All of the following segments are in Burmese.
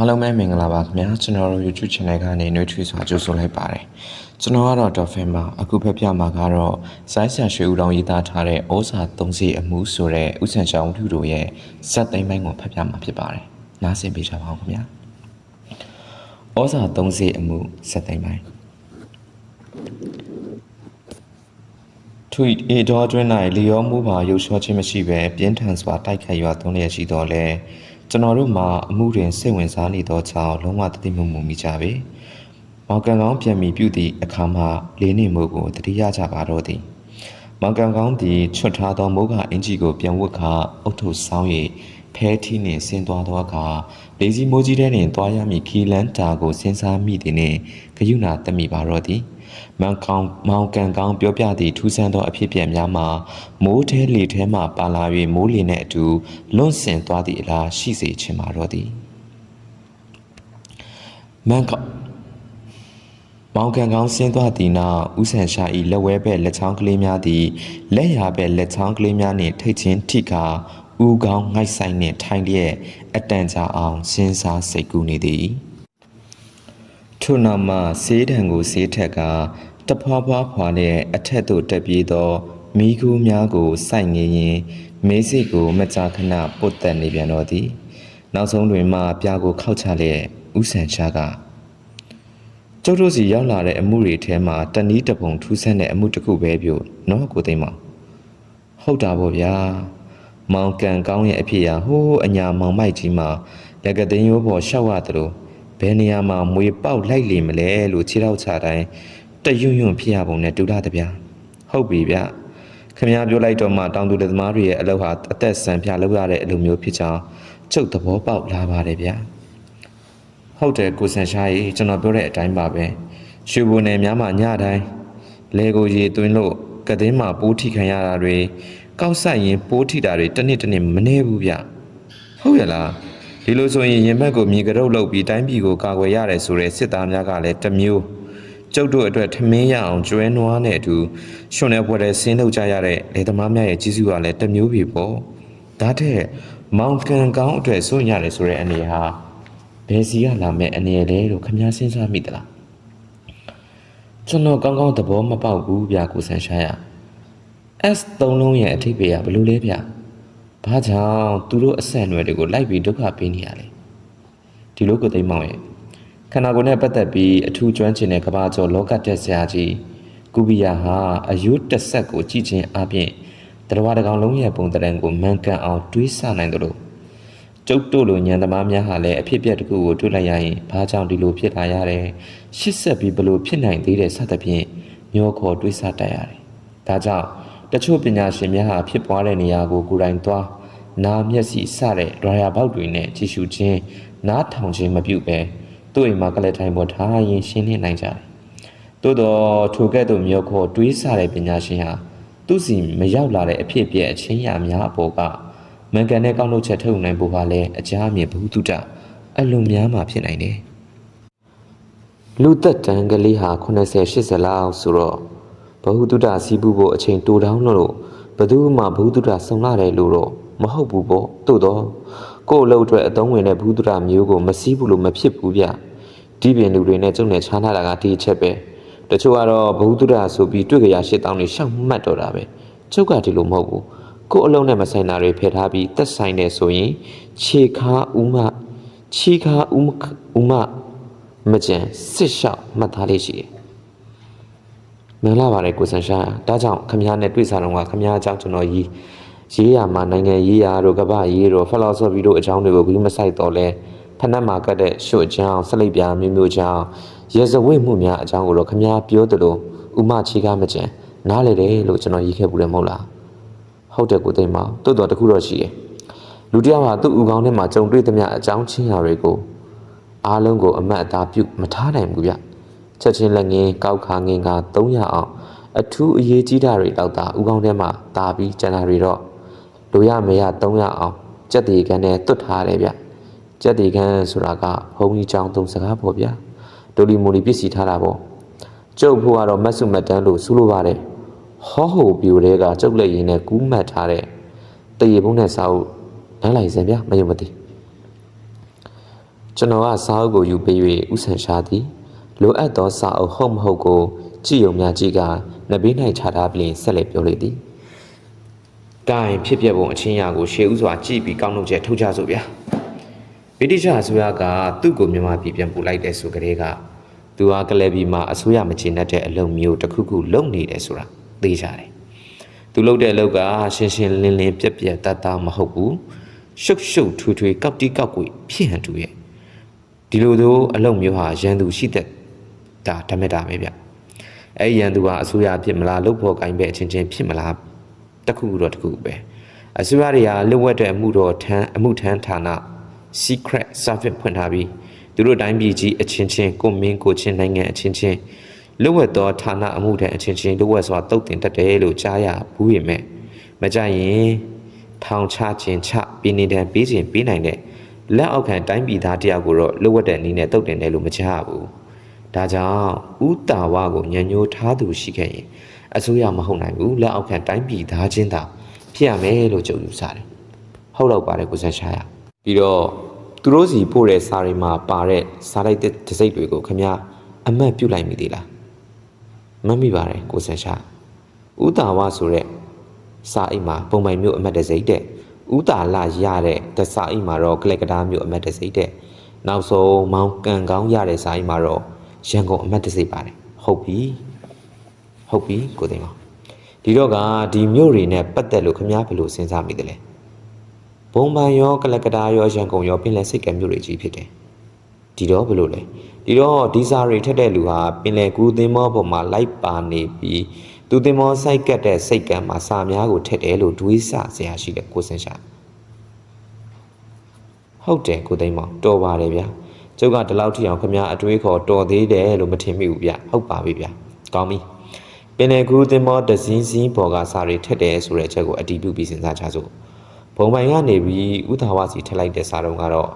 အားလုံးပဲမင်္ဂလာပါခင်ဗျာကျွန်တော်တို့ YouTube channel ကနေနှွေးထွေးစွာကြိုဆိုလိုက်ပါတယ်ကျွန်တော်ကတော့ Dolphin ပါအခုဖက်ပြမှာကတော့စိုင်းဆန်ရွှေဦးတော်ရေးသားထားတဲ့ဩဇာသုံးစီအမှုဆိုတဲ့ဥဆန်ချောင်းထုတို့ရဲ့ဇက်သိမ်းပိုင်းကိုဖက်ပြမှာဖြစ်ပါတယ်နားဆင်ပေးကြပါဦးခင်ဗျာဩဇာသုံးစီအမှုဇက်သိမ်းပိုင်းထွေအေတော်အတွင်း၌လျောမှုပါရုပ်လျှောခြင်းမရှိဘဲပြင်းထန်စွာတိုက်ခိုက်ရွာသွန်းလျက်ရှိတော်လဲ ကျွန်တော်တို့မှာအမှုတွင်စိတ်ဝင်စားနေသောကြောင့်လုံးဝတတိမမှုမိကြပေမောင်ကန်ကောင်းပြန်ပြီးပြုသည့်အခါမှာလေးနေမှုကိုတတိယကြပါတော့သည်မောင်ကန်ကောင်းသည်ချွတ်ထားသောမိုးကအင်ဂျီကိုပြန်ဝတ်ခါအုတ်ထုတ်ဆောင်း၍ ဖဲထီနှင့်ဆင်းသွားသောအခါလေစီမိုးကြီးထဲတွင်သွားရမည့်ခီလန်တာကိုစဉ်းစားမိသည်နှင့်ဂယုဏတက်မိပါတော့သည်မောင်ကောင်မောင်ကန်ကောင်းပြောပြသည့်ထူးဆန်းသောအဖြစ်အပျက်များမှာမိုးထဲလေထဲမှပါလာ၍မိုးလေနှင့်အတူလွန့်စင်သွားသည့်အလားရှိစေချင်ပါတော့သည်မန်ကောင်မောင်ကန်ကောင်းဆင်းသွားသည့်နောက်ဦးဆန်ရှာ၏လက်ဝဲဘက်လက်ချောင်းကလေးများသည်လက်ရာဘက်လက်ချောင်းကလေးများနှင့်ထိတ်ချင်းထိကာ ဦးကောင်းငိုက်ဆိုင်နှင့်ထိုင်လျက်အတန်ကြာအောင်စဉ်းစားစိတ်ကူးနေသည်ထို့နောက်မှဆေးတံကိုဆေးထက်ကတဖွာဖွာဖွာနဲ့အထက်သို့တက်ပြေးသောမိကူးများကိုစိုက်နေရင်မေးစိတ်ကိုမကြာခဏပုတ်တက်နေပြန်တော့သည် နောက်ဆုံးတွင်မှပြားကိုခောက်ချလျက်ဥဆန်ရှားကကျုပ်တို့စီရောက်လာတဲ့အမှုတွေထဲမှာတနည်းတစ်ပုံထူးဆန်းတဲ့အမှုတစ်ခုပဲပြို့နော်ကိုသိမ်းမောင်ဟုတ်တာပေါ့ဗျာ မောင်ကန်ကောင်းရဲ့အဖြစ်အဟိုးအညာမောင်မိုက်ကြီးမှာလက်ကသိန်းရိုးပေါ်ရှောက်ရတယ်လို့ဘယ်နေရာမှာမွေပေါက်လိုက်လိမ့်မလဲလို့ခြေထောက်ချတိုင်းတယွန့်ယွန့်ဖြစ်ရပုံနဲ့တူတာတဗျာဟုတ်ပြီဗျခမ ्या ပြောလိုက်တော့မှတောင်သူလက်သမားတွေရဲ့အလုပ်ဟာအသက်ဆန်ပြလုပ်ရတဲ့အလုပ်မျိုးဖြစ်ကြောင်းကျုပ်သဘောပေါက်လာပါတယ်ဗျာဟုတ်တယ်ကိုစန်ရှားကြီးကျွန်တော်ပြောတဲ့အတိုင်းပါပဲရွှေဘုံနယ်များမှာညတိုင်းလေကိုရေသွင်းလို့ကတဲ့မှာပိုးထိခံရတာတွေ ကောက်ဆိုင်ရင်ပိုးထိတာတွေတစ်နှစ်တစ်နှစ်မနေဘူးဗျဟုတ်ရလားဒီလိုဆိုရင်ရင်ဘက်ကိုမြေကရုပ်လုပ်ပြီးတိုင်းပြည်ကိုကာကွယ်ရတယ်ဆိုတဲ့စစ်သားများကလည်းတစ်မျိုးကျုပ်တို့အတွက်ထမင်းရအောင်ကျွဲနွားနဲ့အတူရွှွန်တဲ့ဘွယ်တဲ့ဆင်းလုပ်ကြရတဲ့လေသမားများရဲ့ကြီးစုကလည်းတစ်မျိုးပြီပေါ့ဒါတဲ့မောင်ကန်ကောင်းအတွက်စိုးရတယ်ဆိုတဲ့အနေဟာဘယ်စီကလာမဲ့အနေလဲလို့ခမည်းစဉ်းစားမိသလားကျွန်တော်ကောင်းကောင်းသဘောမပေါက်ဘူးဗျာကိုဆန်းရှားရ S သုံးလုံးရဲ့အထိပ္ပယ်ကဘယ်လိုလဲဗျာဘာကြောင့်သူတို့အဆက်အနွယ်တွေကိုလိုက်ပြီးဒုက္ခပေးနေရလဲဒီလိုကိုသိမ်းမောင်ရဲ့ခန္ဓာကိုယ်နဲ့ပတ်သက်ပြီးအထူးကျွမ်းကျင်တဲ့ကဘာကျော်လောကတက်ဆရာကြီးကုဘီယာဟာအယုတစ်ဆက်ကိုကြည့်ခြင်းအပြင်တရားတကောင်လုံးရဲ့ပုံတရံကိုမှန်ကန်အောင်တွေးဆနိုင်တယ်လို့ကျုပ်တို့လိုညံသမားများဟာလည်းအဖြစ်အပျက်တစ်ခုကိုတွေ့လိုက်ရရင်ဘာကြောင့်ဒီလိုဖြစ်လာရတယ်ရှစ်ဆက်ပြီးဘလို့ဖြစ်နိုင်သေးတယ်စသဖြင့်မျောခေါ်တွေးဆတတ်ရတယ်ဒါကြောင့် တချို့ပညာရှင်များဟာဖြစ်ပွားတဲ့နေရာကိုကိုယ်တိုင်သွားနာမျက်စိစတဲ့ဒရာယာပေါက်တွေနဲ့ကြည့်ရှုခြင်းနားထောင်ခြင်းမပြုပဲသူ့အိမ်မှာကလေးထိုင်ပေါ်ထားရင်ရှင်းလင်းနိုင်ကြတယ်။သို့တော့ထိုကဲ့သို့မျိုးခေါ်တွေးဆတဲ့ပညာရှင်ဟာသူ့စီမရောက်လာတဲ့အဖြစ်အပျက်အချင်းရာများအပေါ်ကမန်ကန်တဲ့ကောက်နှုတ်ချက်ထုတ်နိုင်ဖို့ကလည်းအကြအမြင်ဘုသူတအလွန်များမှာဖြစ်နိုင်တယ်။လူသက်တန်းကလေးဟာ80 80လောက်ဆိုတော့ ဘဟုတုတစီးပူဖို့အချိန်တိုတောင်းလို့ဘသူမှဘဟုတုတဆုံလာတယ်လို့တော့မဟုတ်ဘူးပေါ့သို့တော့ကို့အလုပ်အတွက်အသုံးဝင်တဲ့ဘဟုတုတမျိုးကိုမစည်းဘူးလို့မဖြစ်ဘူးဗျဒီပင်လူတွေနဲ့ကျုံနဲ့ချားလာတာကဒီအချက်ပဲတချို့ကတော့ဘဟုတုတဆိုပြီးတွေ့ကြရရှစ်တောင်းနေရှောက်မှတ်တော့တာပဲကျုပ်ကဒီလိုမဟုတ်ဘူးကို့အလုံးနဲ့မဆိုင်တာတွေဖယ်ထားပြီးတက်ဆိုင်တယ်ဆိုရင်ခြေခါဦးမခြေခါဦးမဦးမမကြံစစ်လျှောက်မှတ်သားလေးရှိတယ် မင်္ဂလာပါတယ်ကိုဆန်ရှာဒါကြောင့်ခမည်းနဲ့တွေ့ဆာတော့ကခမည်းအကြောင်းကျွန်တော်ရေးရေးရမှာနိုင်ငံရေးရတို့ကပ္ပရေးတို့ philosophy တို့အကြောင်းတွေကိုဂရုမစိုက်တော့လဲဖဏတ်မှာကတဲ့ရှုအကြောင်းဆက်လိုက်ပြမျိုးမျိုးကြောင်းရေစဝိမှုများအကြောင်းကိုတော့ခမည်းပြောသလိုဥမချေကားမကျန်နားလေတယ်လို့ကျွန်တော်ရေးခဲ့ဘူးတယ်မဟုတ်လားဟုတ်တယ်ကိုသိမ့်ပါတော်တော်တခုတော့ရှိရဲ့လူတယောက်ဟာသူ့ဥကောင်းထဲမှာကြုံတွေ့သမျှအကြောင်းချင်းရာတွေကိုအားလုံးကိုအမတ်အသားပြုမထားနိုင်ဘူးဗျ ချက်ချင်းလက်ငင်းကောက်ခါငင်းက300အောင်အထူးအရေးကြီးတာတွေတော့တာဥကောင်းထဲမှာတာပြီးကျန်တာတွေတော့လိုရမရ300အောင်ကြက်တီကန်းနဲ့တွတ်ထားတယ်ဗျကြက်တီကန်းဆိုတာကဘုံကြီးချောင်းသုံးစကားပေါ့ဗျာဒိုလီမိုလီပြည့်စီထားတာပေါ့ကျုပ်ဖို့ကတော့မတ်စုမတ်တန်းလို့စူးလို့ပါတယ်ဟောဟိုပြိုတဲ့ကကျုပ်လက်ရည်နဲ့ကူးမှတ်ထားတဲ့တရေဘုံနဲ့စာအုပ်နန်းလိုက်စင်ဗျာမယုံမသိကျွန်တော်ကစာအုပ်ကိုယူပေး၍ဥဆန်ရှာသည် လိုအပ်သောစာအုပ်ဟုတ်မဟုတ်ကိုကြည့်ုံများကြည့်ကနဘေး၌ခြာထားပြီးဆက်လက်ပြောလေသည်။တိုင်ဖြစ်ပျက်ပုံအချင်းရာကိုရှေးဥစွာကြည့်ပြီးကောင်းလုပ်ချက်ထုတ်ကြစို့ဗျာ။ဗြိတိရှအစိုးရကသူ့ကိုမြန်မာပြည်ပြန်ပို့လိုက်တဲ့ဆိုကြတဲ့ကသူဟာကလေးပြည်မှာအစိုးရမချင်တဲ့အလုပ်မျိုးတစ်ခုခုလုပ်နေတယ်ဆိုတာသိကြတယ်။သူလုပ်တဲ့အလုပ်ကရှင်းရှင်းလင်းလင်းပြက်ပြက်တတ်တာမဟုတ်ဘူး။ရှုပ်ရှုပ်ထွေးထွေးကောက်တိကောက်ကွေဖြစ်ဟန်တူရဲ့။ဒီလိုသောအလုပ်မျိုးဟာရန်သူရှိတဲ့ ဒါဓမ္မတာပဲဗျ။အဲ့ဒီရန်သူဟာအစိုးရဖြစ်မလားလုပ်ဖို့ကိုင်းပဲအချင်းချင်းဖြစ်မလားတခုခုတော့တခုခုပဲ။အစိုးရတွေကလွတ်ဝက်တဲ့အမှုတော်ထမ်းအမှုထမ်းဌာန secret service ဖွင့်ထားပြီးသူတို့တိုင်းပြည်ကြီးအချင်းချင်းကိုမင်းကိုချင်းနိုင်ငံအချင်းချင်းလွတ်ဝက်သောဌာနအမှုထမ်းအချင်းချင်းလွတ်ဝက်စွာတုတ်တင်တတ်တယ်လို့ကြားရဘူးပေမဲ့မကြရင်ထောင်ချခြင်းချပြည်နေတံပေးခြင်းပေးနိုင်တဲ့လက်အောက်ခံတိုင်းပြည်သားတယောက်ကိုတော့လွတ်ဝက်တဲ့အနေနဲ့တုတ်တင်တယ်လို့မကြားဘူး ဒါကြောင့်ဥတာဝကိုညံ့ညိုးထားသူရှိခဲ့ရင်အစိုးရမဟုတ်နိုင်ဘူးလက်အောက်ခံတိုင်းပြည်သားချင်းသာဖြစ်ရမယ်လို့ကြုံယူစားတယ်ဟုတ်တော့ပါတယ်ကိုစံရှာရပြီးတော့သူတို့စီပို့တဲ့စာတွေမှာပါတဲ့စာလိုက်တဲ့တစိတ်တွေကိုခင်ဗျာအမတ်ပြုတ်လိုက်မိသေးလားမတ်မိပါတယ်ကိုစံရှာဥတာဝဆိုတဲ့စာအိမ်မှာပုံပိုင်မျိုးအမတ်တစိတ်တဲ့ဥတာလာရတဲ့တစာအိမ်မှာတော့ကလက်ကဒါမျိုးအမတ်တစိတ်တဲ့နောက်ဆုံးမောင်ကန်ကောင်းရတဲ့စာအိမ်မှာတော့ ရန်ကုန်အမတ်တစိတ်ပါတယ်ဟုတ်ပြီဟုတ်ပြီကိုသိန်းမောင်ဒီတော့ကဒီမျိုးတွေနဲ့ပတ်သက်လို့ခင်ဗျားဘယ်လိုစဉ်းစားမိသလဲဘုံပန်ရောကလက်ကဒါရောရန်ကုန်ရောပင်လယ်စိတ်ကမျိုးတွေကြီးဖြစ်တယ်ဒီတော့ဘယ်လိုလဲဒီတော့ဒီစာတွေထက်တဲ့လူဟာပင်လယ်ကူးသင်းမောပေါ်မှာလိုက်ပါနေပြီးသူသင်းမောစိုက်ကတ်တဲ့စိတ်ကံမှာစာများကိုထက်တယ်လို့တွေးဆစရာရှိတယ်ကိုစင်ရှာဟုတ်တယ်ကိုသိန်းမောင်တော်ပါတယ်ဗျာ ကျုပ်ကဒီလောက်ထိအောင်ခမအတွေးခေါ်တော်သေးတယ်လို့မထင်မိဘူးဗျဟုတ်ပါပြီဗျာကောင်းပြီပင်လယ်ကူးသင်းမောတစင်းစင်းပေါ်ကစာတွေထက်တယ်ဆိုတဲ့အချက်ကိုအတည်ပြုပြီးစဉ်းစားကြစို့ဘုံပိုင်ကနေပြီးဥသာဝစီထက်လိုက်တဲ့စာတုံးကတော့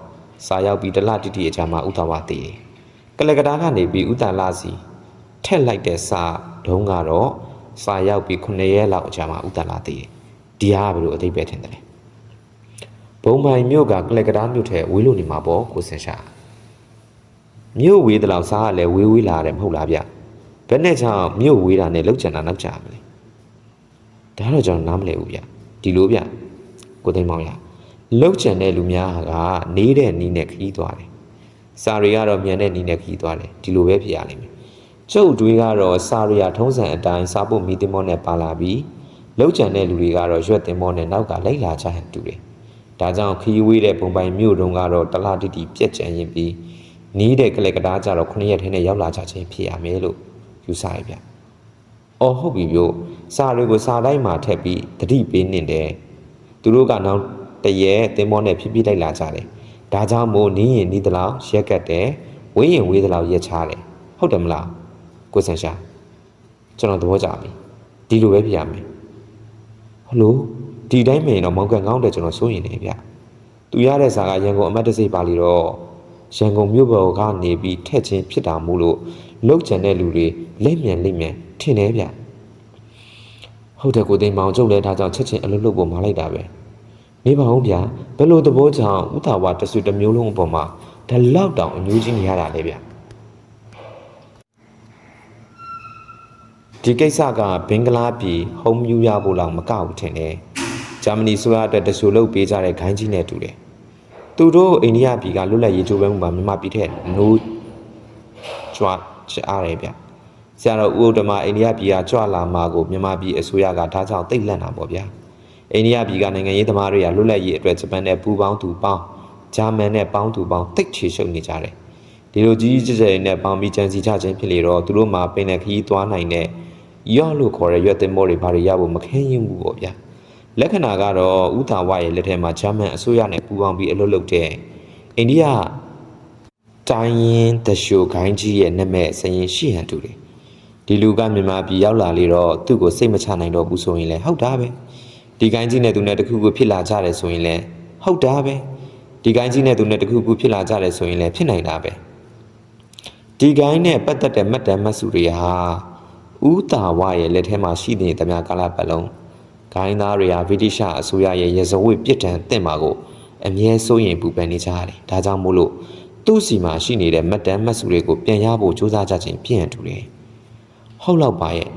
စာရောက်ပြီးတလတိတိအကြမှာဥသာဝတည်တယ်ကလကဒါကနေပြီးဥသာလာစီထက်လိုက်တဲ့စာတုံးကတော့စာရောက်ပြီး9ရက်လောက်အကြာမှာဥသာလာတည်တယ်ဒီဟာဘယ်လိုအသိပဲထင်တယ်လဲဘုံပိုင်မြို့ကကလကဒါမြို့ထဲဝေးလို့နေမှာပေါ့ကိုစင်ရှာ မြို့ဝေးတလောက်စားကလည်းဝေးဝေးလာတယ်မဟုတ်လားဗျဘယ်နဲ့ကြောင့်မြို့ဝေးတာနဲ့လောက်ကျန်တာနောက်ကျမလဲဒါတော့ကျွန်တော်နားမလည်ဘူးဗျဒီလိုဗျကိုသိမ်းမောင်ရလောက်ကျန်တဲ့လူများကနေတဲ့နီးနဲ့ခီးသွားတယ်စာရီကတော့မြန်တဲ့နီးနဲ့ခီးသွားတယ်ဒီလိုပဲဖြစ်ရလိမ့်မယ်ကျုပ်တွေးကတော့စာရီယာထုံးစံအတိုင်းစာဖို့မီတင်မောနဲ့ပါလာပြီးလောက်ကျန်တဲ့လူတွေကတော့ရွက်တင်မောနဲ့နောက်ကလိုက်လာချဟန်တူတယ်ဒါကြောင့်ခီးဝေးတဲ့ပုံပိုင်မြို့တုံးကတော့တလားတိတိပြက်ကြံရင်ပြီး နီးတဲ့ကလက်ကဒါကြတော့9ရက်ထင်းနဲ့ရောက်လာကြခြင်းဖြစ်ရမယ်လို့ယူဆရဗျ။အော်ဟုတ်ပြီမျိုးစာတွေကိုစာတိုင်းမှာထည့်ပြီးတတိပေးနေတယ်။သူတို့ကနောက်တရေတင်မောနဲ့ဖြည်းဖြည်းလိုက်လာကြတယ်။ဒါကြောင့်မို့နီးရင်နီးသလောက်ရက်ကတ်တယ်။ဝေးရင်ဝေးသလောက်ရက်ချတယ်။ဟုတ်တယ်မလား။ကိုစံရှာကျွန်တော်သဘောကျပြီ။ဒီလိုပဲဖြစ်ရမယ်။ဟလိုဒီတိုင်းမင်းတော့မောင်ကန်ကောင်းတယ်ကျွန်တော်စိုးရင်နေဗျ။သူရတဲ့စာကရန်ကုန်အမတ်တစိပါလီတော့ ရန်ကုန်မြို့ပေါ်ကနေပြီးထက်ချင်းဖြစ်တာမို့လို့လောက်ကျန်တဲ့လူတွေလက်မြန်လက်မြန်ထင်တယ်ဗျဟုတ်တယ်ကိုသိမ်းမောင်ကျုပ်လည်းဒါကြောင့်ချက်ချင်းအလုပ်လုပ်ဖို့မလိုက်တာပဲနေပါဦးဗျာဘယ်လိုသဘောကြောင့်ဥထာဝါတဆူတစ်မျိုးလုံးအပေါ်မှာဒါလောက်တောင်အညူးကြီးနေရတာလေဗျဒီကိစ္စကဘင်္ဂလားပြည်ဟုံးမြူရဖို့လောက်မကဘူးထင်တယ်ဂျာမနီဆိုရတဲ့တဆူလုပ်ပေးကြတဲ့ဂိုင်းကြီးနဲ့တူတယ် သူတို့အိန္ဒိယပြည်ကလွတ်လပ်ရေးကြိုးပမ်းမှုမှာမြန်မာပြည်ထက်နိုးကြွချအားတယ်ဗျဆရာတော်ဦးဥဒ္ဓမအိန္ဒိယပြည်ကကြွလာမှာကိုမြန်မာပြည်အစိုးရကဒါကြောင့်တိတ်လန့်တာပေါ့ဗျာအိန္ဒိယပြည်ကနိုင်ငံရေးသမားတွေကလွတ်လပ်ရေးအတွက်ဂျပန်နဲ့ပူးပေါင်းသူပေါင်းဂျာမန်နဲ့ပေါင်းသူပေါင်းတိတ်ချေရှုပ်နေကြတယ်ဒီလိုကြီးကြီးကျယ်ကျယ်နဲ့ပေါင်းပြီးကြံစီကြခြင်းဖြစ်လေတော့သူတို့မှာပင်တဲ့ခီးသွားနိုင်တဲ့ရော့လို့ခေါ်တဲ့ရွက်သင်္ဘောတွေဘာတွေရဖို့မခဲရင်ဘူးပေါ့ဗျာ လက္ခဏာကတော့ဥသာဝရဲ့လက်ထက်မှာဂျာမန်အစိုးရနဲ့ပူးပေါင်းပြီးအလုပ်လုပ်တဲ့အိန္ဒိယတိုင်းရင်တရှိုခိုင်းကြီးရဲ့နာမည်စရင်ရှိဟန်တူတယ်ဒီလူကမြန်မာပြည်ရောက်လာလေတော့သူ့ကိုစိတ်မချနိုင်တော့ဘူးဆိုရင်လည်းဟုတ်တာပဲဒီကိုင်းကြီးနဲ့သူနဲ့တခုခုဖြစ်လာကြတယ်ဆိုရင်လည်းဟုတ်တာပဲဒီကိုင်းကြီးနဲ့သူနဲ့တခုခုဖြစ်လာကြတယ်ဆိုရင်လည်းဖြစ်နိုင်တာပဲဒီကိုင်းနဲ့ပတ်သက်တဲ့မှတ်တမ်းမှတ်စုတွေဟာဥတာဝရဲ့လက်ထဲမှာရှိနေသမျှကာလပတ်လုံး ဂိုင်းသားတွေဟာဗြိတိရှအစိုးရရဲ့ရေဇဝတ်ပြစ်ဒဏ်တင့်မှာကိုအမြဲစိုးရင်ပူပန်နေကြရတယ်။ဒါကြောင့်မို့လို့သူ့စီမှာရှိနေတဲ့မတ်တမ်းမတ်စုတွေကိုပြန်ရဖို့စူးစမ်းကြခြင်းဖြစ်ရန်တူတယ်ဟုတ်လောက်ပါရဲ့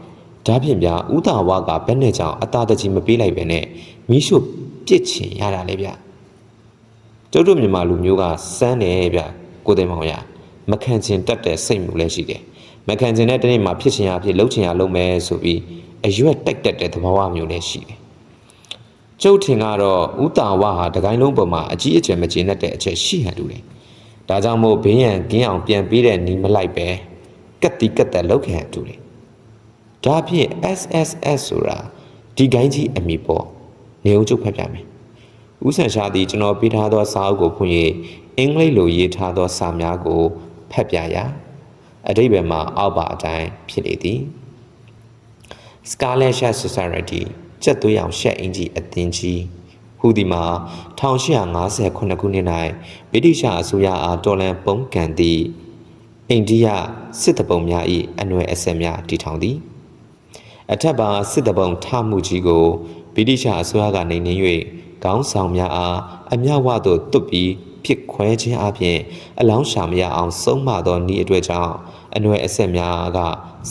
ဒါဖြင့်ဗျာဥတာဝါကဘက်နဲ့ကြောင့်အသားတကြီးမပေးလိုက်ပဲနဲ့မီးရှို့ပြစ်ချင်ရတာလေဗျကျုပ်တို့မြန်မာလူမျိုးကစမ်းတယ်ဗျကိုသိမ်းမောင်ရမခံချင်တတ်တဲ့စိတ်မျိုးလည်းရှိတယ်မခံချင်တဲ့တနေ့မှာဖြစ်ချင်ရဖြစ်လှုပ်ချင်ရလုပ်မယ်ဆိုပြီး အရွက်တိုက်တက်တဲ့သဘောဝမျိုးလည်းရှိတယ်ကျုပ်ထင်ကတော့ဥတာဝါဟာတကိုင်းလုံးပေါ်မှာအကြီးအကျယ်မကျေနပ်တဲ့အချက်ရှိဟန်တူတယ်ဒါကြောင့်မို့ဘေးရန်ကင်းအောင်ပြန်ပေးတဲ့နီးမလိုက်ပဲကက်တီကက်တက်လောက်ခံတူတယ်ဒါဖြင့် SSS ဆိုတာဒီဂိုင်းကြီးအမည်ပေါ်နေအောင်ကျုပ်ဖတ်ပြမယ်ဦးဆန်ရှားသည်ကျွန်တော်ပေးထားသောစာအုပ်ကိုဖွင့်၍အင်္ဂလိပ်လိုရေးထားသောစာများကိုဖတ်ပြရာအတိပ္ပယ်မှာအောက်ပါအတိုင်းဖြစ်လေသည် Scarlet Shed Society ကျက်သွေးအောင်ရှက်အင်ကြီးအသင်းကြီးဟူဒီမှာ1858ခုနှစ်၌ဗြိတိရှအစိုးရအားတော်လန်ပုံကန်သည့်အိန္ဒိယစစ်တပုံများ၏အနွယ်အဆက်များတည်ထောင်သည်အထက်ပါစစ်တပုံထမှုကြီးကိုဗြိတိရှအစိုးရကနေနေ၍ခေါင်းဆောင်များအားအမြောက်ဝသို့တွတ်ပြီး ပြစ်ခွဲခြင်းအပြင်အလောင်းရှာမရအောင်ဆုံးမသောဤအတွက်ကြောင့်အနွယ်အဆက်များက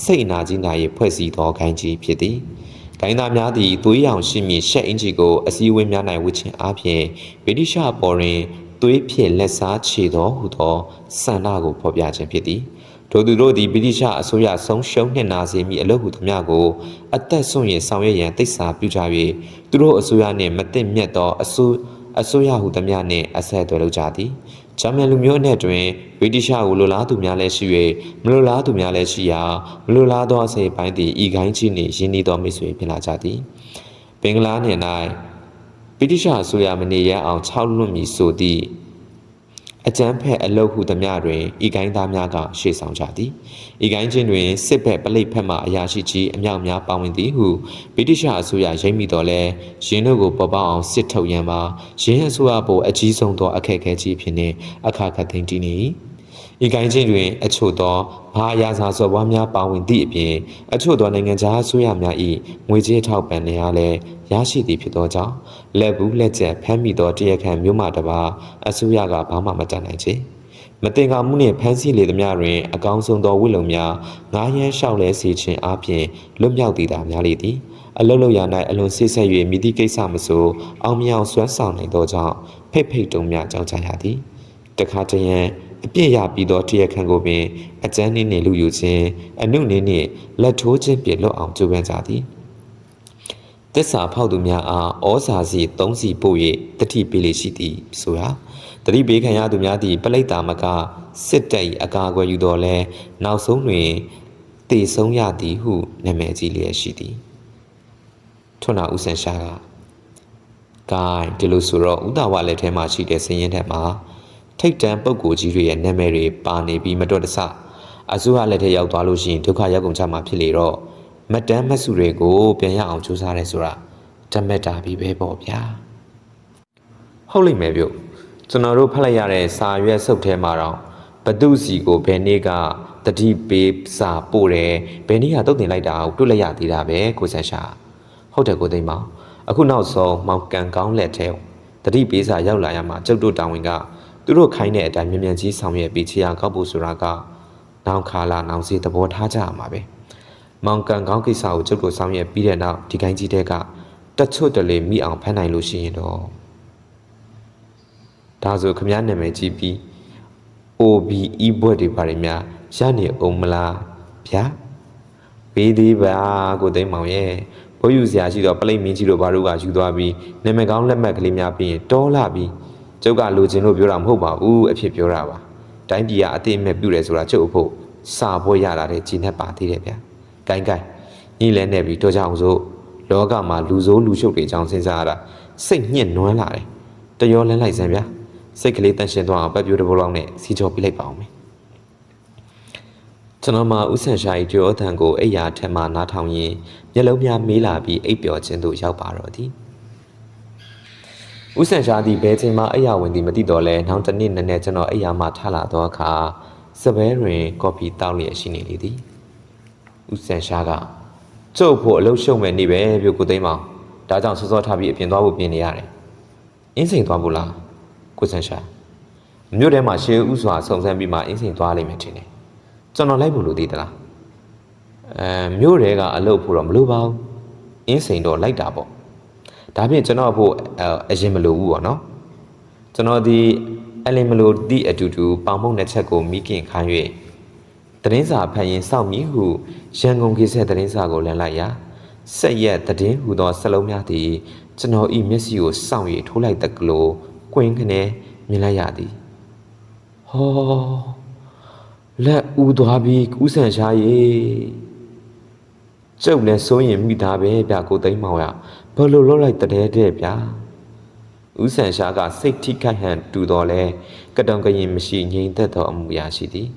စိတ်နာကြီးနာ၏ဖွဲ့စည်းသောခိုင်းကြီးဖြစ်သည်။ခိုင်းသားများသည်သွေးရောင်ရှိမည်ရှက်အင်ဂျီကိုအစည်းအဝေးများ၌ဝှခြင်းအပြင်ဗြိတိရှပေါ်တွင်သွေးဖြင့်လက်စားချေသောဟုသောဆန္ဒကိုဖော်ပြခြင်းဖြစ်သည်။ထိုသူတို့သည်ဗြိတိရှအစိုးရဆုံးရှုံးနှင့်နာစေမည်အလို့ဟုသမျှကိုအသက်ဆုံးရင်ဆောင်ရွက်ရန်တိတ်စာပြုကြ၍သူတို့အစိုးရနှင့်မသိမြတ်သောအစိုး အစိုးရဟုသမျှနှင့်အဆက်အသွယ်လုပ်ကြသည်ဂျာမန်လူမျိုးအနက်တွင်ဗြိတိရှကိုလိုလားသူများလည်းရှိ၍မလိုလားသူများလည်းရှိရာမလိုလားသောအစိပ်ပိုင်းသည်ဤကိုင်းကြီးနှင့်ရင်းနှီးသောမိတ်ဆွေဖြစ်လာကြသည်ဘင်္ဂလားနယ်၌ဗြိတိရှအစိုးရမနေရအောင်၆လွတ်မည်ဆိုသည့် အကျန်းဖက်အလုတ်ဟုသမျှတွင်ဤကိုင်းသားများကရှေ့ဆောင်ကြသည်ဤကိုင်းချင်းတွင်စစ်ဘက်ပလိတ်ဖက်မှအရာရှိကြီးအမြောက်များပါဝင်သည်ဟုဗြိတိရှအစိုးရရိပ်မိတော်လဲရင်းတို့ကိုပေါ်ပေါအောင်စစ်ထုတ်ရန်ပါရင်းအစိုးရပေါ်အကြီးဆုံးသောအခက်အခဲကြီးဖြစ်နေအခါခတ်သိမ်းတည်နေ၏ဤကိုင်းချင်းတွင် အချို့သောဘာအရာစာစော်ဘွားများပါဝင်သည့်အပြင်အချို့သောနိုင်ငံခြားအစိုးရများ၏ငွေကြေးထောက်ပံ့နေရလဲရရှိသည်ဖြစ်သောကြောင့် လက်ဘူးလက်ချက်ဖမ်းမိသောတရားခံမျိုးမှတပါအစိုးရကဘာမှမတတ်နိုင်ချေမတင်ကာမှုနှင့်ဖမ်းဆီးလေသမျှတွင် အကောင်းဆုံးသောဝိလုံများငားရမ်းလျှောက်လဲစေခြင်းအပြင်လွတ်မြောက်တည်တာများလေသည်အလုတ်လုတ်ရ၌အလွန်ဆိတ်ဆက်၍မိသည့်ကိစ္စမဆိုအောင်မြောင်စွမ်းဆောင်နိုင်သောကြောင့်ဖိတ်ဖိတ်တုံများကြောင်းကြရသည်တခါတရံအပြည့်ရပြီးသောတရားခံကိုပင်အကျန်းနှင်းနှင့်လူယူခြင်းအနုနှင်းနှင့်လက်ထိုးခြင်းပြည့်လွတ်အောင်ကြိုးပမ်းကြသည် တစ္ဆာဖောက်သူများအားဩဇာစီသုံးစီပို့၍တတိပေးလေရှိသည်ဆိုရာတတိပေးခံရသူများသည်ပလိတ်တာမကစစ်တပ်၏အကာအကွယ်ယူတော်လဲနောက်ဆုံးတွင်တည်ဆုံးရသည်ဟုနာမည်ကြီးလျက်ရှိသည်ထွန်းနာဦးဆန်ရှာကဂိုင်းဒီလိုဆိုတော့ဥဒဝလက်ထဲမှာရှိတဲ့စည်ရင်ထက်မှာထိတ်တန့်ပုံကိုကြီးတွေရဲ့နာမည်တွေပါနေပြီးမတော်တဆအစိုးရလက်ထက်ရောက်သွားလို့ရှိရင်ဒုက္ခရောက်ကုန်ကြမှာဖြစ်လေတော့ မတန်းမဆုတွေကိုပြန်ရအောင်ကြိုးစားရဲဆိုတာတမက်တာပြီးပဲပေါ့ဗျာဟုတ်လိမ့်မယ်ပြုတ်ကျွန်တော်တို့ဖတ်လိုက်ရတဲ့စာရွက်စုပ်ထဲမှာတော့ဘသူစီကိုဘယ်နေ့ကတတိပေးစာပို့တယ်ဘယ်နေ့ကတုတ်တင်လိုက်တာကိုတွေ့လိုက်ရသေးတာပဲကိုဆန်ရှာဟုတ်တယ်ကိုသိမ်းမောင်အခုနောက်ဆုံးမောင်ကန်ကောင်းလက်ထဲတတိပေးစာရောက်လာရမှာကျုပ်တို့တာဝန်ကသူတို့ခိုင်းတဲ့အတိုင်းမြန်မြန်ကြီးဆောင်ရွက်ပြီးချရာကောက်ဖို့ဆိုတာကနောင်ခါလာနောင်စီသဘောထားကြရမှာပဲ မောင်ကန်ကောင်းကိစ္စကိုကျုပ်တို့ဆောင်ရွက်ပြီးတဲ့နောက်ဒီကိုင်းကြီးတဲ့ကတချွတ်တလေမိအောင်ဖမ်းနိုင်လို့ရှိရင်တော့ဒါဆိုခမည်းနာမည်ကြည့်ပြီး OBE ဘွက်တွေပါရများရနေအောင်မလားဗျာပေးသေးပါကိုသိမ်းမောင်ရဲ့ဘိုးယူစရာရှိတော့ပလိတ်မင်းကြီးတို့ဘာတို့ကယူသွားပြီးနာမည်ကောင်းလက်မှတ်ကလေးများပြီးရင်တောလာပြီးကျုပ်ကလိုချင်လို့ပြောတာမဟုတ်ပါဘူးအဖြစ်ပြောတာပါတိုင်းပြည်ကအသိအမဲ့ပြုတယ်ဆိုတာကျုပ်အဖို့စာပွဲရတာတဲ့ဂျင်းနဲ့ပါသေးတယ်ဗျာ ဂိုင်းဂိုင်းညီလဲနေပြီးတော့ကြအောင်စို့လောကမှာလူဆိုးလူရှုပ်တွေအကြောင်းစဉ်းစားရတာစိတ်ညစ်နွမ်းလာတယ်တရောလန်းလိုက်စမ်းဗျာစိတ်ကလေးတန့်ရှင်းသွားအောင်ပတ်ပြိုးတစ်ပုတ်လောက်နဲ့စီချော်ပြလိုက်ပါအောင်မယ်ကျွန်တော်မှဥဆန်ရှာ၏ကြောအထံကိုအိယာထက်မှနားထောင်ရင်းမျက်လုံးများမေးလာပြီးအိပ်ပျော်ခြင်းသို့ရောက်ပါတော့သည်ဥဆန်ရှာသည်ဘယ်ချိန်မှအိယာဝင်သည်မသိတော့လဲနောက်တစ်နေ့နည်းနည်းကျွန်တော်အိယာမှထလာသောအခါစပယ်တွင်ကော်ဖီတောက်လျက်ရှိနေလေသည် ဥဆန်ရှာကကျုပ်ဖို့အလုပ်ရှုံမဲ့နေပဲပြိုကိုသိမ်းမောင်ဒါကြောင့်စောစောထားပြီးအပြင်သွားဖို့ပြင်နေရတယ်အင်းစိန်သွားဖို့လားကိုဆန်ရှာမြို့ထဲမှာရှေးဥစွာစုံစမ်းပြီးမှအင်းစိန်သွားလိမ့်မယ်ထင်တယ်ကျွန်တော်လိုက်ဖို့လို့သိသလားအဲမြို့ထဲကအလုပ်ဖို့တော့မလိုပါဘူးအင်းစိန်တော့လိုက်တာပေါ့ဒါဖြင့်ကျွန်တော်ဖို့အရင်မလိုဘူးပေါ့နော်ကျွန်တော်ဒီအလင်မလိုတိအတူတူပေါင်မုံနှစ်ချက်ကိုမိခင်ခိုင်း၍ သတင်းစာဖတ်ရင်စောင့်မိဟုရန်ကုန်ခေတ်ဆက်သတင်းစာကိုလမ်းလိုက်ရာဆက်ရက်သတင်းဟူသောစလုံးများသည်ကျွန်တော်ဤမျက်စိကိုစောင့်၍ထိုးလိုက်တကလို့ကွင်းခနဲ့မြင်လိုက်ရသည်ဟောလက်ဦးသွားပြီဥဆန်ရှားရေကျုပ်လည်းစိုးရင်မိသားပဲဗျကိုသိမ်းမောင်ရဘယ်လိုလုပ်လိုက်တဲ့တဲ့ဗျာဥဆန်ရှားကစိတ်ထိခိုက်ဟန်တူတော်လဲကတုံကရင်မရှိငြိမ်သက်သောအမှုရာရှိသည်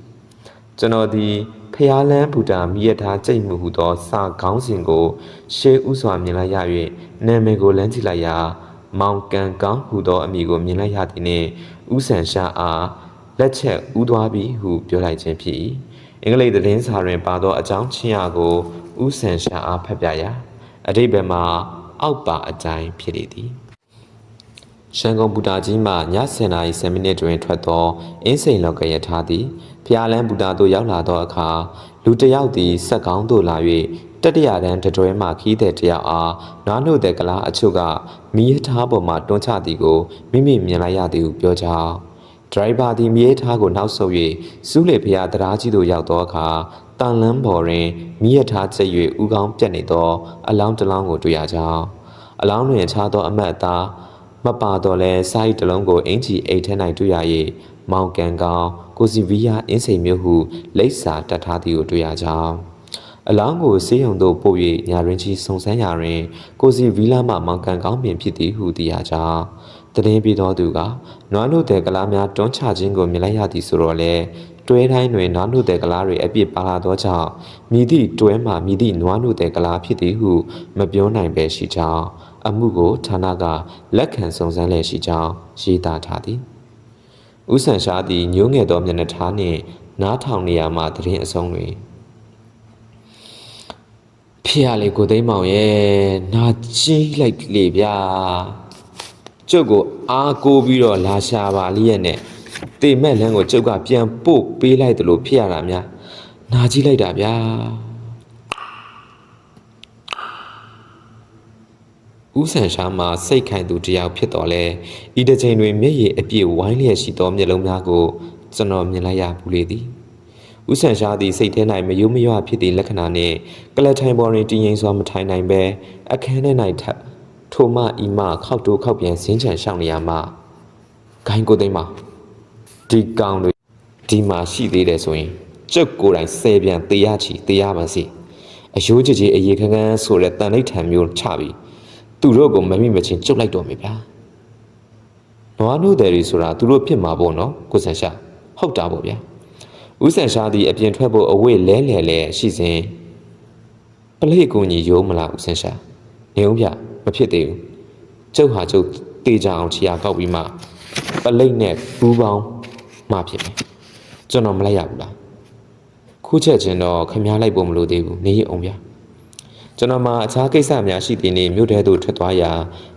ကျွန်တော်ဒီဖျားလန်းဘူတာမိရထားကြိတ်မှုဟုသောစာခေါင်းစဉ်ကို ရှေးဥစွာမြင်လိုက်ရ၍နာမည်ကိုလမ်းကြည့်လိုက်ရာမောင်ကန်ကောင်းဟူသောအမည်ကိုမြင်လိုက်ရသည်နှင့်ဥဆန်ရှားအားလက်ချက်ဥသွားပြီဟုပြောလိုက်ခြင်းဖြစ်၏အင်္ဂလိပ်သတင်းစာတွင်ပါသောအကြောင်းချင်းရာကိုဥဆန်ရှားအားဖတ်ပြရာအတိတ်ဘယ်မှာအောက်ပါအတိုင်းဖြစ်လေသည် ရှန်ကုန်ဘူတာကြီးမှည7:00နာရီ7မိနစ်တွင်ထွက်သောအင်းစိန်လောက်ကရထားသည်ဖျားလန်းဘူတာသို့ရောက်လာသောအခါလူတစ်ယောက်သည်စက်ကောင်းသို့လာ၍တတိယတန်းတတွဲမှခီးတဲ့တယောက်အားနွားနှုတ်တဲ့ကလားအချို့ကမီးရထားပေါ်မှတွန်းချသည်ကိုမိမိမြင်လိုက်ရသည်ဟုပြောကြောင်းဒရိုင်ဘာသည်မီးရထားကိုနောက်ဆုတ်၍စူးလေဖျားတရားကြီးသို့ရောက်သောအခါတန်လန်းပေါ်တွင်မီးရထားကျ၍ဥကောင်းပြတ်နေသော အလောင်းတစ်လောင်းကိုတွေ့ရကြောင်းအလောင်းတွင်ခြားသောအမတ်အသား မပါတော့လဲစာရီတစ်လုံးကိုအင်ဂျီအိတ်ထဲ၌တွေ့ရ၍မောင်ကန်ကောင်ကိုစီဗီယာအင်းစိန်မျိုးဟုလိပ်စာတတ်ထားသည်ကိုတွေ့ရကြောင်းအလောင်းကိုဆေးရုံသို့ပို့၍ညာရင်းကြီးစုံစမ်းရာတွင် ကိုစီဗီလာမှမောင်ကန်ကောင်ပင်ဖြစ်သည်ဟုသိရကြောင်းတရင်ပြီးသောသူကနွားနို့တဲ့ကလားများတွန်းချခြင်းကိုမြင်လိုက်ရသည်ဆိုတော့လေတွဲတိုင်းတွင်နွားနို့တဲ့ကလားတွေအပြစ်ပါလာသောကြောင့်မိသည့်တွဲမှမိသည့်နွားနို့တဲ့ကလားဖြစ်သည်ဟုမပြောနိုင်ပဲရှိကြောင်း အမှုကိုဌာနကလက်ခံစုံစမ်းလျက်ရှိကြောင်းရေးသားထားသည်ဥဆန်ရှားသည်ညိုးငယ်သောမျက်နှာထားနှင့်နားထောင်နေရမှတရင်အဆုံးတွင်ဖေရလေကိုသိမ်းမောင်ရဲ့နာကြီးလိုက်လေဗျာကျုပ်ကိုအားကိုးပြီးတော့လာရှာပါလိရဲ့နဲ့တေမဲ့လန်းကိုကျုပ်ကပြန်ပို့ပေးလိုက်တယ်လို့ဖြစ်ရတာများနာကြီးလိုက်တာဗျာ ဦးဆန်ရှားမှာစိတ်ခိုင်သူတယောက်ဖြစ်တော်လဲဤတစ်ချိန်တွင်မျက်ရည်အပြည့်ဝိုင်းလျက်ရှိသောမျက်လုံးများကိုကျွန်တော်မြင်လိုက်ရဘူးလေသည်ဦးဆန်ရှားသည်စိတ်ထဲ၌မယိုးမရွဖြစ်သည့်လက္ခဏာနှင့်ကလတ်ထိုင်ပေါ်တွင်တည်ငြိမ်စွာမထိုင်နိုင်ဘဲအခန်းထဲ၌ထပ်ထိုမဤမခောက်တိုးခောက်ပြန်ဇင်းချန်ရှောင်နေရမှဂိုင်းကိုသိမ်းမဒီကောင်တွေဒီမှာရှိသေးတယ်ဆိုရင်ကျုပ်ကိုယ်တိုင်ဆယ်ပြန်တေးရချီတေးရပါစီအယိုးကြည်ကြည်အေးခန်းခန်းဆိုတဲ့တန်လိတ်ထံမျိုးချပြီး သူတို့ကိုမမိမချင်းကျုပ်လိုက်တော့မယ်ဗျာနွားနို့တယ်ရီဆိုတာသူတို့ဖြစ်မှာပေါ့နော်ကိုဆန်ရှာဟုတ်တာပေါ့ဗျာဦးဆန်ရှာသည်အပြင်ထွက်ဖို့အဝိလဲလဲလဲရှိစဉ်ပလိတ်ကိုညီယိုးမလားဦးဆန်ရှာနေဦးဗျမဖြစ်သေးဘူးကျုပ်ဟာကျုပ်တေးကြအောင်ခြေရာကောက်ပြီးမှပလိတ်နဲ့ဘူးပေါင်းမှဖြစ်မယ်ကျွန်တော်မလိုက်ရဘူးလားခုချက်ချင်းတော့ခမားလိုက်ဖို့မလိုသေးဘူးနေရအောင်ဗျာ ကျွန်တော်မှာအခြားကိစ္စများရှိသည်နှင့်မြို့ထဲသို့ထွက်သွားရာ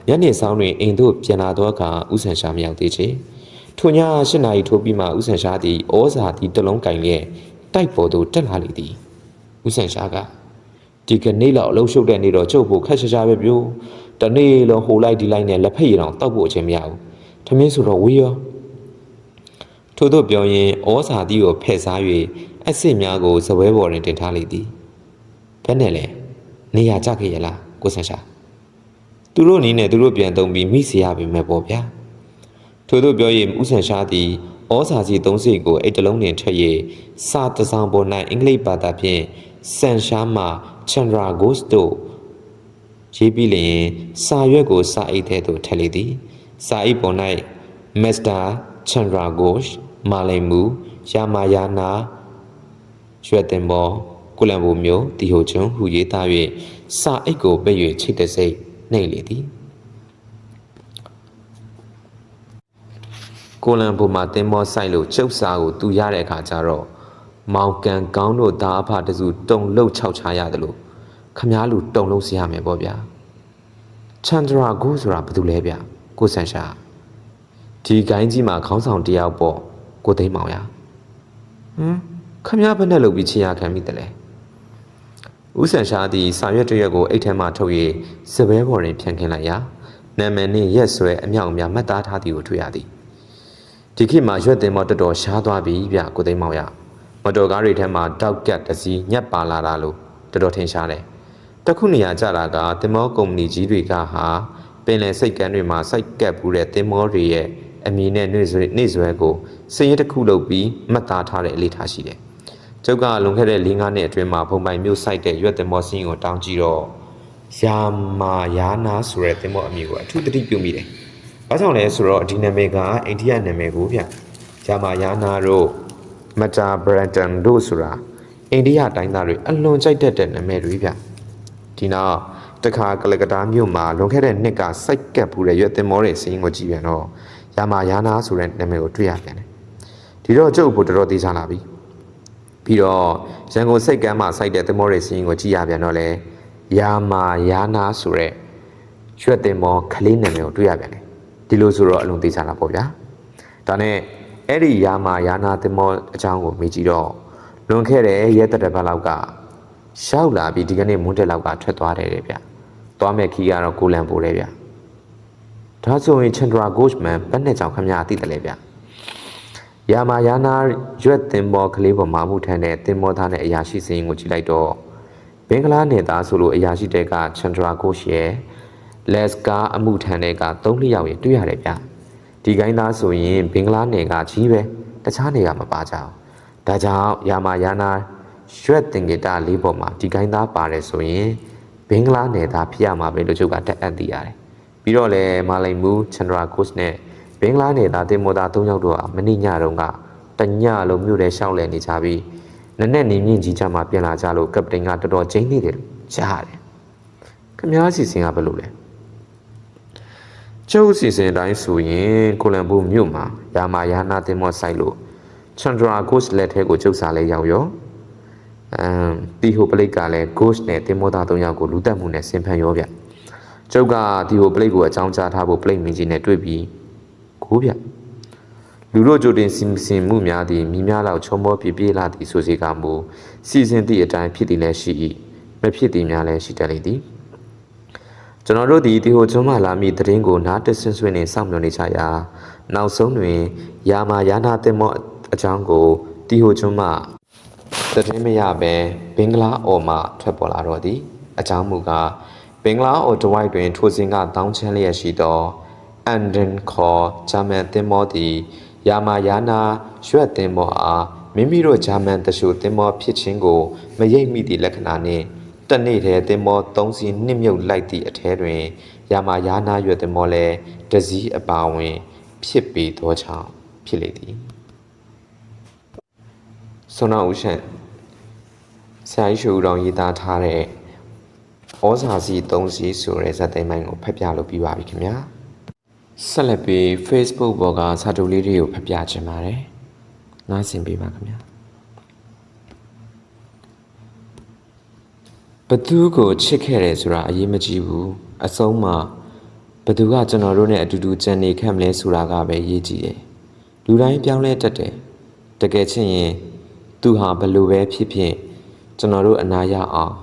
ညနေဆောင်တွင်အိမ်သို့ပြန်လာသောအခါဥဆန်ရှာမရောက်သေးချေထိုည၈နာရီထိုးပြီးမှဥဆန်ရှာသည်ဩဇာသည်တလုံးကင်လျက်တိုက်ပေါ်သို့တက်လာလေသည်ဥဆန်ရှာကဒီကနေ့လောက်အလုံးရှုပ်တဲ့နေ့တော့ကျုပ်ဖို့ခက်ရှာရှာပဲပြို့တနေ့လုံးဟိုလိုက်ဒီလိုက်နဲ့လက်ဖက်ရည်တောင်တောက်ဖို့အချိန်မရဘူးထမင်းဆိုတော့ဝေးရောထို့သောပြောရင်ဩဇာသည်ကိုဖယ်ရှား၍အက်ဆစ်များကိုဇပွဲပေါ်တွင်တင်ထားလေသည်ဘယ်နဲ့လဲ နေရကြခဲ့ရလားကိုဆန်ရှာသူတို့အနေနဲ့သူတို့ပြန်သုံးပြီးမိစီရပြီမဲ့ပေါ့ဗျာထို့သောပြောရင်ဥဆန်ရှာသည်ဩစာစီသုံးစိတ်ကိုအိတ်တလုံးနှင့်ထည့်၍စာတစောင်ပေါ်၌အင်္ဂလိပ်ဘာသာဖြင့်ဆန်ရှာမှချန်ဒရာဂိုစ်တို့ရေးပြီးလျင်စာရွက်ကိုစာအိတ်ထဲသို့ထည့်လေသည်စာအိတ်ပေါ်၌မစ္စတာချန်ဒရာဂိုရှ်မာလိန်မူယာမာယာနာရွှဲတင်ပေါ် ကုလံဘူမျိုးတီဟိုကျွန်းဟူရေးသား၍စာအိတ်ကိုပိတ်၍ချိတ်တစိတ်နှိမ့်လေသည်ကိုလံဘူမှာတင်မောဆိုင်လို့ကျုပ်စာကိုသူရတဲ့အခါကျတော့မောင်ကန်ကောင်းတို့သားအဖတစုတုံလှုပ်ခြောက်ချရတယ်လို့ခမားလူတုံလှုပ်စီရမယ်ပေါ့ဗျာချန်ဒရာဂိုဆိုတာဘာတူလဲဗျကိုဆန်ရှာဒီဂိုင်းကြီးမှာခေါင်းဆောင်တယောက်ပေါ့ကိုသိမ်းမောင်ရဟမ်ခမရဘယ်နဲ့လုပ်ပြီးချီရခံမိတယ်လဲ ဦးဆန်ရှားသည်စာရွက်တစ်ရွက်ကိုအိတ်ထဲမှထုတ်၍စပယ်ပေါ်တွင်ဖြန့်ခင်းလိုက်ရာနာမည်နှင့်ရက်ဆွဲအမြောက်အများမှတ်သားထားသည်ကိုတွေ့ရသည်ဒီခေတ်မှာရွက်တင်မောတော်တော်ရှားသွားပြီဗျကိုသိမ်းမောင်ရမတော်ကားတွေထဲမှာတောက်ကတ်တစ်စီးညက်ပါလာတာလို့တော်တော်ထင်ရှားတယ်တခုနေရာကြတာကတင်မောကုမ္ပဏီကြီးတွေကဟာပင်လယ်စိတ်ကမ်းတွေမှာစိုက်ကပ်ပူတဲ့တင်မောတွေရဲ့အမည်နဲ့နှွေဆွဲနှိဆွဲကိုစည်ရဲတစ်ခုလုပ်ပြီးမှတ်သားထားတဲ့အလေးထားရှိတယ်။ ကျုပ်ကလွန်ခဲ့တဲ့၄၅နှစ်အတွင်းမှာဘုံပိုင်မျိုးစိုက်တဲ့ရွက်တင်မောစင်းကိုတောင်းကြည့်တော့ယာမာယာနာဆိုတဲ့တင်မောအမည်ကိုအထူးသတိပြုမိတယ်။ဘာကြောင့်လဲဆိုတော့ဒီနာမည်ကအိန္ဒိယနာမည်ကိုဗျ။ယာမာယာနာတို့မတာဘရန်တန်တို့ဆိုတာအိန္ဒိယတိုင်းသားတွေအလွန်ကြိုက်တတ်တဲ့နာမည်တွေဗျ။ဒီနောက်တခါကလကတာမြို့မှာလွန်ခဲ့တဲ့နှစ်ကစိုက်ကပ်ပူတဲ့ရွက်တင်မောတဲ့စင်းကိုကြည့်ပြန်တော့ယာမာယာနာဆိုတဲ့နာမည်ကိုတွေ့ရပြန်တယ်။ဒီတော့ကျုပ်ဖို့တော်တော်သေးချလာပြီ။ ပြီးတော့ရန်ကုန်စိတ်ကမ်းမှာစိုက်တဲ့တင်မောတဲ့စင်းကိုကြည့်ရပြန်တော့လေယာမာယာနာဆိုတဲ့ရွက်တင်မောခလေးနာမည်ကိုတွေ့ရပြန်တယ်။ဒီလိုဆိုတော့အလုံးသေးချလာပေါ့ဗျာ။ဒါနဲ့အဲ့ဒီယာမာယာနာတင်မောအကြောင်းကိုမေးကြည့်တော့လွန်ခဲ့တဲ့ရဲတက်တဲ့ဘက်လောက်ကရှောက်လာပြီးဒီကနေ့မွန်းတက်လောက်ကထွက်သွားတယ်တဲ့ဗျ။သွားမဲ့ခီးကတော့ကိုလန်ပိုတယ်ဗျ။ဒါဆိုရင်ချန်ဒရာဂို့ချ်မန်ဘယ်နဲ့ကြောင့်ခမရသိတယ်လဲဗျ။ ယာမာယာနာရွက်တင်မောကလေးပေါ်မှာမှုထမ်းတဲ့တင်မောသားနဲ့အရာရှိစင်းကိုကြည့်လိုက်တော့ဘင်္ဂလားနယ်သားဆိုလို့အရာရှိတဲ့ကချန်ဒရာဂို့ချ်ရဲ့လက်စကာအမှုထမ်းတဲ့က၃လျောက်ရဲ့တွေ့ရတယ်ဗျ။ဒီကိုင်းသားဆိုရင်ဘင်္ဂလားနယ်ကကြီးပဲတခြားနယ်ကမပါကြဘူး။ဒါကြောင့်ယာမာယာနာရွက်တင်ဂီတာလေးပေါ်မှာဒီကိုင်းသားပါတယ်ဆိုရင်ဘင်္ဂလားနယ်သားဖြစ်ရမှာပဲလို့ချုပ်ကတက်အပ်သိရတယ်။ပြီးတော့လည်းမာလိန်မူချန်ဒရာကုစ်နဲ့ ဘင်္ဂလားနယ်သားတင်မောသား၃ယောက်တို့ကမနေ့ညတုန်းကတညလုံးမြို့ထဲရှောက်လည်နေကြပြီးနက်နက်နေမြင့်ကြီးချမှပြန်လာကြလို့ကပတိန်ကတော်တော်ကျင်းနေတယ်လို့ကြားရတယ်။ခမားစီစဉ်ကဘယ်လိုလဲ။ကျုပ်စီစဉ်အတိုင်းဆိုရင်ကိုလံဘိုမြို့မှာယာမာယာနာတင်မောဆိုင်လို့ချန်ဒရာကုစ်လက်ထဲကိုကျုပ်စာလဲရောက်ရော။အမ်တီဟိုပလိတ်ကလည်း ghost နဲ့တင်မောသား၃ယောက်ကိုလူတက်မှုနဲ့ဆင်ဖန်ရောဗျကျုပ်ကတီဟိုပလိတ်ကိုအကြောင်းကြားထားဖို့ပလိတ်မင်းကြီးနဲ့တွေ့ပြီး ကိုဗျလူတို့ကြိုတင်စီစဉ်မှုများသည့်မိများလောက်ချုံမောပြပြေးလာသည့်ဆိုစီကမူစီစဉ်သည့်အတိုင်းဖြစ်သည်လည်းရှိ၏မဖြစ်သည်များလည်းရှိတတ်လေသည်ကျွန်တော်တို့ဒီတီဟိုကျွန်းမှလာမိတရင်ကိုနားတဆင်းဆွေးနေစောင့်မျှော်နေကြရာနောက်ဆုံးတွင်ယာမာယာနာတင်မောအကြောင်းကိုတီဟိုကျွန်းမှသတင်းမရဘဲဘင်္ဂလားအော်မှထွက်ပေါ်လာတော့သည်အကြောင်းမူကားဘင်္ဂလားအော်တဝိုက်တွင်ထိုစဉ်ကတောင်းချမ်းလျက်ရှိသော အန်ဒန်ခေါ်ဂျာမန်တင်မောသည်ယာမာယာနာရွက်တင်မောအားမိမိတို့ဂျာမန်တရှုတင်မောဖြစ်ခြင်းကိုမရိပ်မိသည့်လက္ခဏာနှင့်တနေ့တည်းတင်မော၃စီးနှစ်မြုပ်လိုက်သည့်အထဲတွင်ယာမာယာနာရွက်တင်မောလည်းတစည်းအပါဝင် ဖြစ်ပြီးသောကြောင့်ဖြစ်လေသည်ဆွမ်းနာဦးရှန်ဆရာကြီးရှူတော်ရေးသားထားတဲ့ဩဇာစီ၃စီးဆိုတဲ့ဇာတ်သိမ်းပိုင်းကိုဖတ်ပြလို့ပြီးပါပြီခင်ဗျာ ဆက်လက်ပြီး Facebook ပေါ်ကစာတူလေးတွေကိုဖတ်ပြခြင်းပါတယ်နားဆင်ပေးပါခင်ဗျာဘသူကိုချစ်ခဲ့တယ်ဆိုတာအရေးမကြီးဘူးအဆုံးမှာဘသူကကျွန်တော်တို့နဲ့အတူတူကြံနေခက်မလဲဆိုတာကပဲရေးကြည့်တယ်လူတိုင်းပြောင်းလဲတတ်တယ်တကယ်ချင်ရင်သူဟာဘလို့ပဲဖြစ်ဖြစ်ကျွန်တော်တို့အနာရအောင်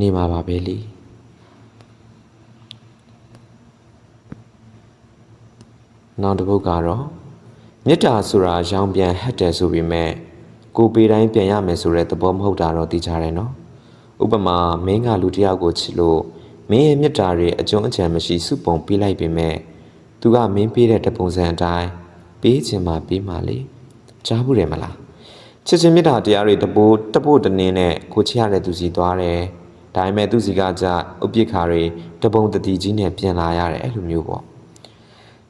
နေမှာပါပဲလေ နောက်တစ်ပုဒ်ကတော့မေတ္တာဆိုတာရောင်ပြန်ဟတ်တယ်ဆိုပေမဲ့ကိုပေးတိုင်းပြန်ရမယ်ဆိုတဲ့သဘောမဟုတ်တာတော့သိကြတယ်နော်ဥပမာမင်းကလူတစ်ယောက်ကိုချစ်လို့မင်းရဲ့မေတ္တာတွေအကျုံးအချံမရှိစုပုံပေးလိုက်ပေမဲ့သူကမင်းပေးတဲ့တပုံစံအတိုင်းပေးချင်မှပေးမှလေကြားဘူးတယ်မလားချစ်ချင်းမေတ္တာတရားတွေတပိုးတပို့တနင်းနဲ့ကိုချရတဲ့သူစီသွားတယ်။ဒါပေမဲ့သူစီကကြဥပိ္ပခါတွေတပုံတတိကြီးနဲ့ပြန်လာရတယ်အဲ့လိုမျိုးပေါ့။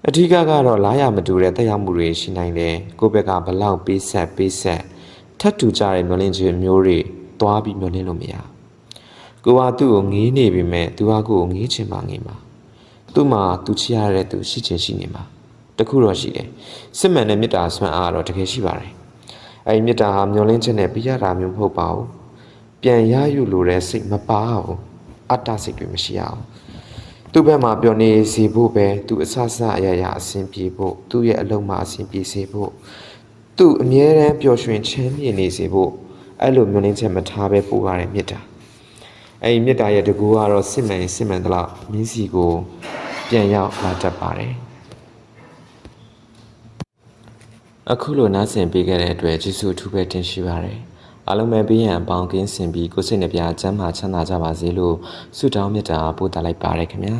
အထူးကတော့လာရမတူတဲ့တက်ရောက်မှုတွေရှိနိုင်တယ်။ကိုယ့်ဘက်ကဘလောက်ပေးဆက်ပေးဆက်ထပ်တူကြတဲ့မျောလင်းခြင်းမျိုးတွေသွားပြီးမျောလင်းလို့မရ။ကိုကသူ့ကိုငေးနေပြီမဲ့သူကကိုကိုငေးချင်မှငေးမှာ။သူ့မှာသူချရတဲ့သူရှိချင်ရှိနေမှာ။တခုတော့ရှိတယ်။စစ်မှန်တဲ့မေတ္တာဆွမ်းအားတော့တကယ်ရှိပါတယ်။အဲဒီမေတ္တာဟာမျောလင်းခြင်းနဲ့ပြရတာမျိုးမဟုတ်ပါဘူးပြန်ရယူလိုတဲ့စိတ်မပါဘူးအတ္တစိတ်တွေမရှိအောင် သူ့ဘက်မှာပြောနေစီဖို့ပဲသူအဆအဆအရာရာအဆင်ပြေဖို့သူ့ရဲ့အလုံးမှာအဆင်ပြေစေဖို့သူ့အမြဲတမ်းပျော်ရွှင်ချမ်းမြေ့နေစေဖို့အဲ့လိုမျိုးနှင်းချက်မထားပဲပို့ရတဲ့မေတ္တာအဲ့ဒီမေတ္တာရဲ့တကူကတော့စစ်မှန်ရင်စစ်မှန်သလားမင်းစီကိုပြန်ရောက်လာတတ်ပါတယ်အခုလိုနားဆင်ပေးခဲ့တဲ့အတွက်ကျေးဇူးအထူးပဲတင်ရှိပါတယ် အားလုံးပဲပေးရန်အပေါင်းကင်းစင်ပြီးကိုယ်စိတ်နှပြချမ်းသာချမ်းသာကြပါစေလို့ဆုတောင်းမေတ္တာပို့သလိုက်ပါရခင်ဗျာ